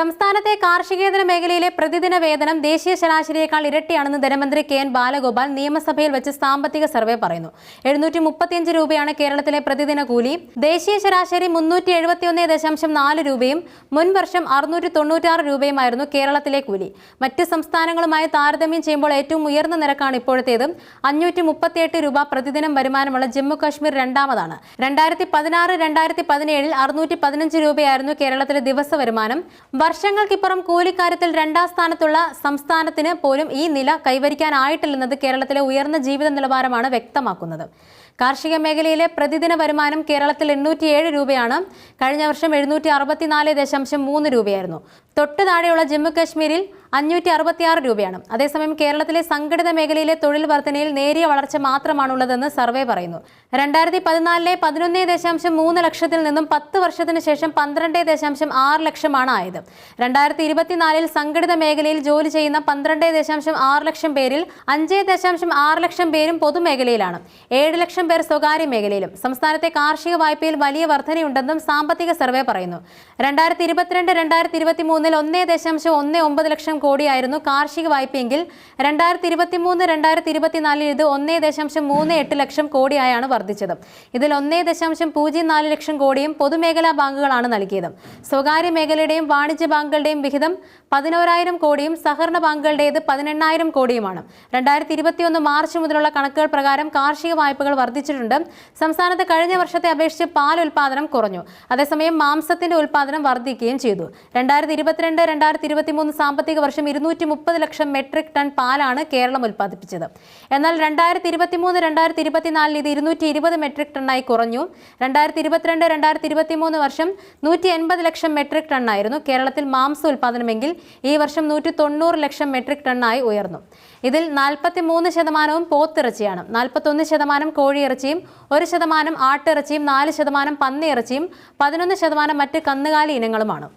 സംസ്ഥാനത്തെ കാർഷികേതര മേഖലയിലെ പ്രതിദിന വേതനം ദേശീയ ശരാശരിയേക്കാൾ ഇരട്ടിയാണെന്ന് ധനമന്ത്രി കെ എൻ ബാലഗോപാൽ നിയമസഭയിൽ വെച്ച് സാമ്പത്തിക സർവേ പറയുന്നു. എഴുന്നൂറ്റി മുപ്പത്തിയഞ്ച് രൂപയാണ് കേരളത്തിലെ പ്രതിദിന കൂലി. ദേശീയ ശരാശരി മുന്നൂറ്റി എഴുപത്തിയൊന്ന് ദശാംശം നാല് രൂപയും മുൻവർഷം അറുന്നൂറ്റി തൊണ്ണൂറ്റാറ് രൂപയുമായിരുന്നു കേരളത്തിലെ കൂലി. മറ്റ് സംസ്ഥാനങ്ങളുമായി താരതമ്യം ചെയ്യുമ്പോൾ ഏറ്റവും ഉയർന്ന നിരക്കാണ് ഇപ്പോഴത്തേത്. അഞ്ഞൂറ്റി മുപ്പത്തിയെട്ട് രൂപ പ്രതിദിനം വരുമാനമുള്ള ജമ്മു കാശ്മീർ രണ്ടാമതാണ്. രണ്ടായിരത്തി പതിനാറ് രണ്ടായിരത്തി പതിനേഴിൽ അറുന്നൂറ്റി പതിനഞ്ച് രൂപയായിരുന്നു കേരളത്തിലെ ദിവസ വരുമാനം. വർഷങ്ങൾക്കിപ്പുറം കൂലിക്കാര്യത്തിൽ രണ്ടാം സ്ഥാനത്തുള്ള സംസ്ഥാനത്തിന് പോലും ഈ നില കൈവരിക്കാനായിട്ടില്ലെന്നത് കേരളത്തിലെ ഉയർന്ന ജീവിത നിലവാരമാണ് വ്യക്തമാക്കുന്നത്. കാർഷിക മേഖലയിലെ പ്രതിദിന വരുമാനം കേരളത്തിൽ എണ്ണൂറ്റിയേഴ് രൂപയാണ്. കഴിഞ്ഞ വർഷം എഴുന്നൂറ്റി അറുപത്തിനാല് ദശാംശം മൂന്ന് രൂപയായിരുന്നു. തൊട്ടു താഴെയുള്ള ജമ്മു കാശ്മീരിൽ അഞ്ഞൂറ്റി അറുപത്തിയാറ് രൂപയാണ്. അതേസമയം കേരളത്തിലെ സംഘടിത മേഖലയിലെ തൊഴിൽ വർധനയിൽ നേരിയ വളർച്ച മാത്രമാണുള്ളതെന്ന് സർവേ പറയുന്നു. രണ്ടായിരത്തി പതിനാലിലെ പതിനൊന്ന് ദശാംശം മൂന്ന് ലക്ഷത്തിൽ നിന്നും പത്ത് വർഷത്തിന് ശേഷം പന്ത്രണ്ട് ദശാംശം ആറ് ലക്ഷമാണ് ആയത്. രണ്ടായിരത്തി ഇരുപത്തിനാലിൽ സംഘടിത മേഖലയിൽ ജോലി ചെയ്യുന്ന പന്ത്രണ്ട് ദശാംശം ആറ് ലക്ഷം പേരിൽ അഞ്ച് ദശാംശം ആറ് ലക്ഷം പേരും പൊതുമേഖലയിലാണ്. ഏഴ് ലക്ഷം പേർ സ്വകാര്യ മേഖലയിലും. സംസ്ഥാനത്തെ കാർഷിക വായ്പയിൽ വലിയ വർധനയുണ്ടെന്നും സാമ്പത്തിക സർവേ പറയുന്നു. രണ്ടായിരത്തി ഇരുപത്തിരണ്ട് രണ്ടായിരത്തി ഇരുപത്തി മൂന്നിൽ ഒന്നേ ദശാംശം ഒന്ന് ഒമ്പത് ലക്ഷം കോടിയായിരുന്നു. കാർഷിക വായ്പയെങ്കിൽ രണ്ടായിരത്തി ഇരുപത്തി മൂന്ന് രണ്ടായിരത്തി ഇരുപത്തിനാലിൽ ഇത് ഒന്നേ ദശാംശം മൂന്ന് എട്ട് ലക്ഷം കോടിയായാണ് വർദ്ധിച്ചത്. ഇതിൽ ഒന്നേ ദശാംശം പൂജ്യം നാല് ലക്ഷം കോടിയും പൊതുമേഖലാ ബാങ്കുകളാണ് നൽകിയത്. സ്വകാര്യ മേഖലയുടെയും വാണിജ്യ ബാങ്കുകളുടെയും വിഹിതം പതിനോരായിരം കോടിയും സഹകരണ ബാങ്കുകളുടേത് പതിനെണ്ണായിരം കോടിയുമാണ്. രണ്ടായിരത്തി ഇരുപത്തിയൊന്ന് മാർച്ച് മുതലുള്ള കണക്കുകൾ പ്രകാരം കാർഷിക വായ്പകൾ വർദ്ധിച്ചിട്ടുണ്ട്. സംസ്ഥാനത്ത് കഴിഞ്ഞ വർഷത്തെ അപേക്ഷിച്ച് പാൽ ഉൽപാദനം കുറഞ്ഞു. അതേസമയം മാംസത്തിന്റെ ഉൽപാദനം വർദ്ധിക്കുകയും ചെയ്തു. രണ്ടായിരത്തി ഇരുപത്തിരണ്ട് രണ്ടായിരത്തി ഇരുപത്തി മൂന്ന് സാമ്പത്തിക വർഷം ഇരുന്നൂറ്റി മുപ്പത് ലക്ഷം മെട്രിക് ടൺ പാലാണ് കേരളം ഉൽപ്പാദിപ്പിച്ചത്. എന്നാൽ രണ്ടായിരത്തി ഇരുപത്തി മൂന്ന് രണ്ടായിരത്തി ഇരുപത്തിനാലിൽ ഇത് ഇരുന്നൂറ്റി ഇരുപത് മെട്രിക് ടണ്ണായി കുറഞ്ഞു. രണ്ടായിരത്തി ഇരുപത്തിരണ്ട് രണ്ടായിരത്തി ഇരുപത്തി മൂന്ന് വർഷം നൂറ്റി എൺപത് ലക്ഷം മെട്രിക് ടണ്ണായിരുന്നു കേരളത്തിൽ മാംസ ഉൽപ്പാദനമെങ്കിൽ ഈ വർഷം നൂറ്റി തൊണ്ണൂറ് ലക്ഷം മെട്രിക് ടണ്ണായി ഉയർന്നു. ഇതിൽ നാൽപ്പത്തി മൂന്ന് ശതമാനവും പോത്തിറച്ചിയാണ്. നാൽപ്പത്തൊന്ന് ശതമാനം കോഴിയിറച്ചിയും ഒരു ശതമാനം ആട്ടിറച്ചിയും നാല് ശതമാനം പന്നിയിറച്ചിയും പതിനൊന്ന് ശതമാനം മറ്റ് കന്നുകാലി ഇനങ്ങളുമാണ്.